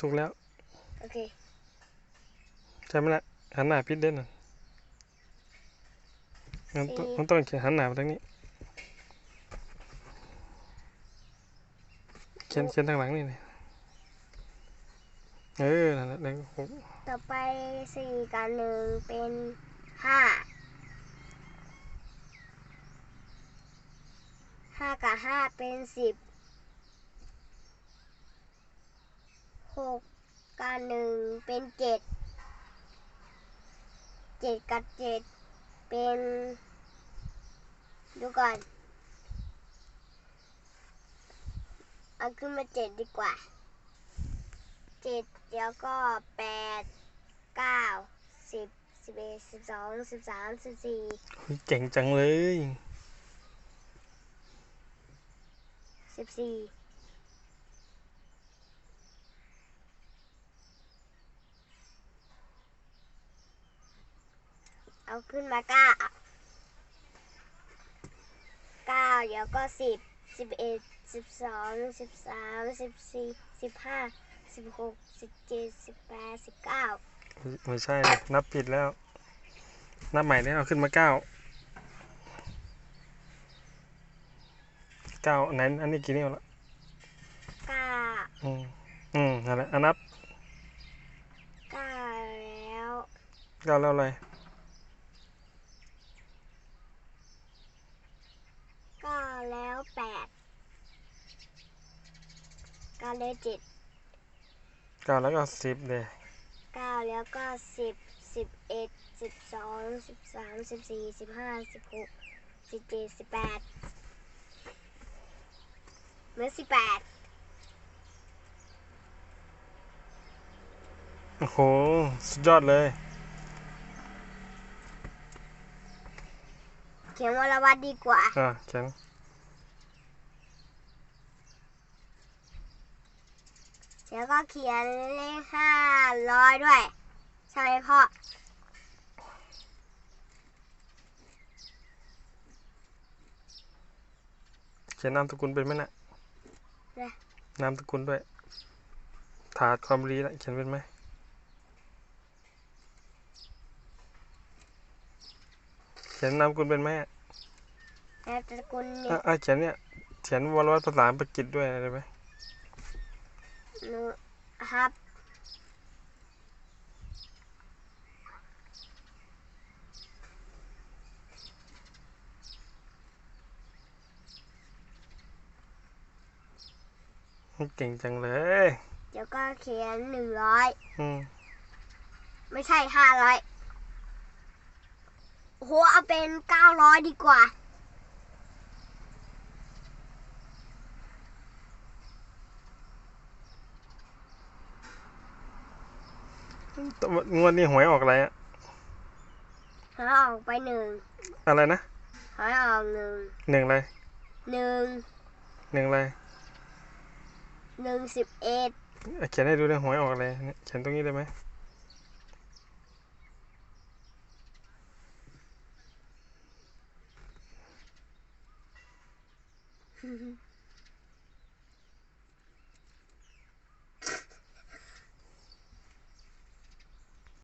ถูกแล้ว โอเคใช่ไหมล่ะหันหน้าพิษเด่นน่ะมันต้องสี่มันต้องเขียนหันหน้ามาทางนี้ เขียนเขียนทางหลังนี่นี่เออนั่นแหละเลขหกต่อไปสี่กับหนึ่งเป็นห้าห้ากับห้าเป็นสิบ หกกับหนึ่งเป็นเจ็ดเจ็ดกับเจ็ดเป็นดูก่อนเอาขึ้นมาเจ็ดดีกว่าเจ็ดเดี๋ยวก็แปดเก้าสิบสิบเอ็ดสิบสองสิบสามสิบสี่เฮ้ยเก่งจังเลยสิบสี่เอา ขึ้นมาเก้าเก้าเดี๋ยวก็สิบสิบเอ็ดสิบสองสิบสามสิบสี่สิบห้าสิบหกสิบเจ็ดสิบแปดสิบเก้าไม่ใช่เลยนับผิดแล้ว นับใหม่เนี่ยเอาขึ้นมาเก้าเก้าไหนอันนี้กี่นิ้วละเก้าอืมอืมนั่นแหละอันนับเก้าแล้วเก้าแล้วอะไร เก้าแล้วแปดเก้าแล้วเจ็ดเก้าแล้วก็สิบเลยเก้าแล้วก็สิบสิบเอ็ดสิบสองสิบสามสิบสี่สิบห้าสิบหกสิบเจ็ดสิบแปดเหมือนสิบแปดโอ้โห สุดยอดเลย เขียนวรวัตดีกว่า อ่าเขียน แล้วก็เขียนเลขห้าร้อยด้วย ใช่ไหมพ่อ เขียนนามสกุลเป็นไหมน่ะนะนามสกุลด้วย ถาดความรีนะเขียนเป็นไหม เขียนนามสกุลเป็นไหมอะนามสกุลนี่อะอะเขียนเนี่ย เขียนวรวัตภาษาอังกฤษด้วยได้ไหม หนูครับเก่งจังเลย เดี๋ยวก็เขียนหนึ่งร้อยอืมไม่ใช่ห้าร้อยโอ้โหเอาเป็นเก้าร้อยดีกว่า แต่ว่า งวดนี้หวยออกอะไรอะหายออกไปหนึ่งอะไรนะหายออกหนึ่งหนึ่งอะไรหนึ่งหนึ่งอะไรหนึ่งสิบเอ็ดอะเขียนให้ดูได้หวยออกอะไรเนี่ยเขียนตรงนี้ได้ไหม